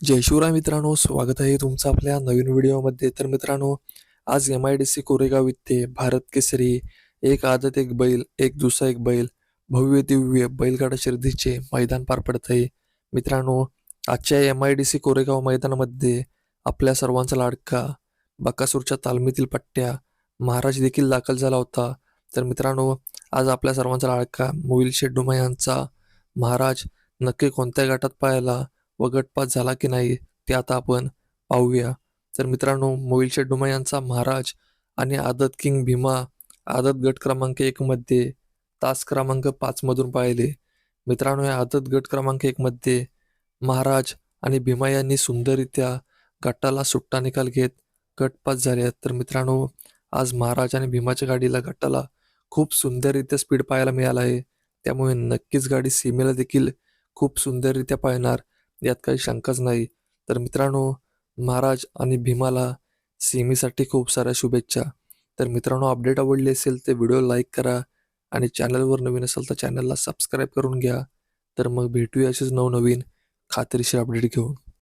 जय शिवराय मित्रांनो स्वागत आहे तुमचं आपल्या नवीन व्हिडिओमध्ये. तर मित्रांनो आज M I D C Koregaon इथे भारत केसरी एक आदत एक बैल एक दुसरा एक बैल भव्य दिव्य बैलगाडा शर्यतीचे मैदान पार पडत आहे मित्रांनो आजच्या M I D C Koregaon मैदानामध्ये आपल्या सर्वांचा लाडका बकासूरच्या तालमीतील पट्ट्या महाराज देखील दाखल झाला होता. तर मित्रांनो आज आपल्या सर्वांचा लाडका मुविल शेड्डुमा यांचा महाराज नक्की कोणत्या गटात पाहायला व गटपात झाला की नाही ते आता आपण पाहूया. तर मित्रांनो मोविलशे डुमा यांचा महाराज आणि आदत किंग भीमा आदत गट क्रमांक एकमध्ये तास क्रमांक पाचमधून पाहिले. मित्रांनो या आदत गट क्रमांक एकमध्ये महाराज आणि भीमा यांनी सुंदररित्या गटाला सुट्टा निकाल घेत गटपात झाले. तर मित्रांनो आज महाराज आणि भीमाच्या गाडीला गटाला खूप सुंदररित्या स्पीड पाहायला मिळाला आहे. त्यामुळे नक्कीच गाडी सीमेला देखील खूप सुंदररित्या पाहणार. यात काही शंकाच नाही. तर मित्रांनो महाराज आणि भीमाला सीमेसाठी खूप साऱ्या शुभेच्छा. तर मित्रांनो अपडेट आवडली असेल तर व्हिडिओ लाईक करा आणि चॅनलवर नवीन असेल तर चॅनलला सबस्क्राईब करून घ्या. तर मग भेटूया असेच नवनवीन खात्रीशीर अपडेट घेऊन.